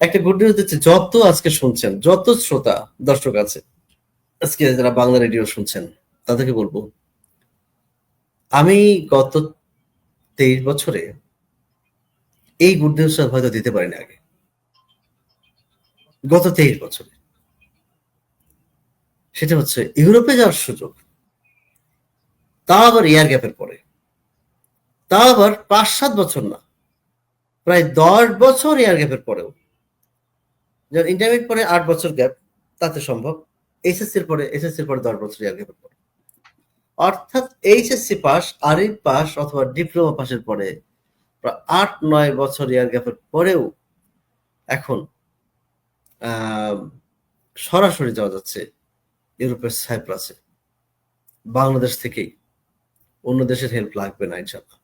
একটা good news হচ্ছে যত আজকে শুনছেন যত শ্রোতা, দর্শক আছে, আজকে যারা বাংলা রেডিও শুনছেন, তাদেরকে বলব, আমি গত তেইশ বছরে এই গুড নিউজটা হয়তো দিতে পারিনি আগে। গত তেইশ বছরে। সেটা হচ্ছে, ইউরোপে যাওয়ার সুযোগ তা আবার এয়ার গ্যাপের পরে। তা আবার পাঁচ সাত বছর না, প্রায় দশ বছর এয়ার গ্যাপের পরেও। যেমন ইন্টারমিডিয়েট পরে আট বছর গ্যাপ তাতে সম্ভব। এইচএসসির পরে এসএসসির পরে দশ বছর পরে। অর্থাৎ এইচএসসি পাস আরই পাস অথবা ডিপ্লোমা পাসের পরে আট, নয় বছর এয়ার গ্যাপের পরেও এখন সরাসরি যাওয়া যাচ্ছে ইউরোপের সাইপ্রাসে বাংলাদেশ থেকেই। অন্য দেশের হেল্প লাগবে না ইনশাল্লাহ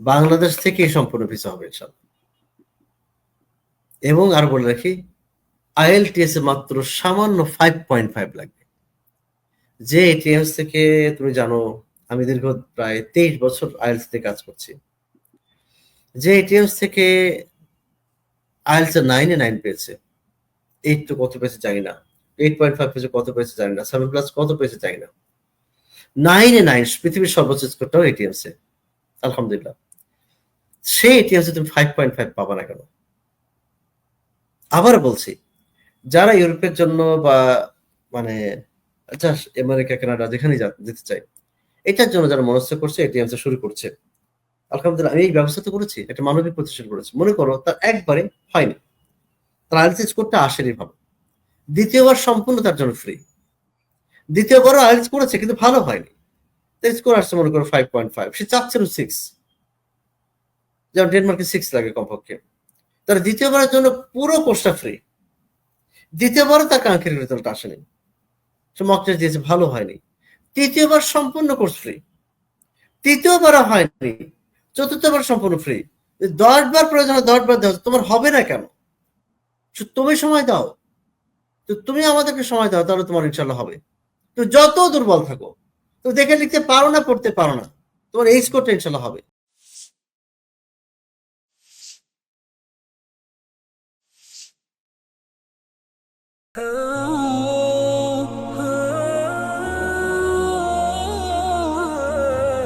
বাংলাদেশ থেকেই সম্পূর্ণ ভিসা হবে ইনশাল্লাহ এবং আর বলে রাখি আইএলটিএস এ মাত্র সামান্য ফাইভ পয়েন্ট ফাইভ লাগবে। যে এটিএমস থেকে তুমি জানো, আমি দীর্ঘ প্রায় তেইশ বছর আইএলস থেকে কাজ করছি। যে এটিএমস থেকে আইএলস এ নাইনে নাইন পেয়েছে। এইট তো কত পেয়েছে জানি না। এইট পয়েন্ট ফাইভ পেয়েছে কত পেয়েছে জানি না। সেভেন প্লাস কত পেয়েছে জানি না। নাইনে নাইন পৃথিবীর সর্বোচ্চ স্কোরটাও এটিএমস এ। আলহামদুলিল্লাহ। সেই এটিএমস তুমি ফাইভ পয়েন্ট ফাইভ পাবা না কেন? আবার বলছি যারা ইউরোপের জন্য বা মানে আমেরিকা, কানাডা যেখানে যেতে চাই এটার জন্য যারা মনস্থ করছে, এটি এটিএমস শুরু করছে। আলহামদুলিল্লাহ, আমি এই ব্যবস্থা তো করেছি একটা মানবিক প্রতিষ্ঠান করেছি। মনে করো, তার একবারে হয়নি। তার আইএলস স্কোরটা আসেনি ভালো। দ্বিতীয়বার সম্পূর্ণ তার জন্য ফ্রি দ্বিতীয়বার আইএলস করেছে, কিন্তু ভালো হয়নি। তার স্কোর আসছে, মনে করো ফাইভ পয়েন্ট ফাইভ সে চাচ্ছিল সিক্স যেমন ডেনমার্কে সিক্স লাগে কমপক্ষে। তার দ্বিতীয়বারের জন্য পুরো কোর্সটা ফ্রি দ্বিতীয়বারও তার কাঙ্ক্ষিত রেজাল্ট আসেনি। সে মক টেস্ট দিয়েছে, ভালো হয়নি। তৃতীয়বার সম্পূর্ণ কোর্স ফ্রি তৃতীয়বার হয়নি। চতুর্থবার সম্পূর্ণ ফ্রি দশবার প্রয়োজন দশবার দেওয়া তোমার হবে না কেন? তুমি সময় দাও। তো তুমি আমাদেরকে সময় দাও, তাহলে তোমার ইনশাল্লাহ হবে। তো যত দুর্বল থাকো, তো দেখে লিখতে পারো না, পড়তে পারো না, তোমার এই স্কোরটা ইনশাল্লাহ হবে। Oh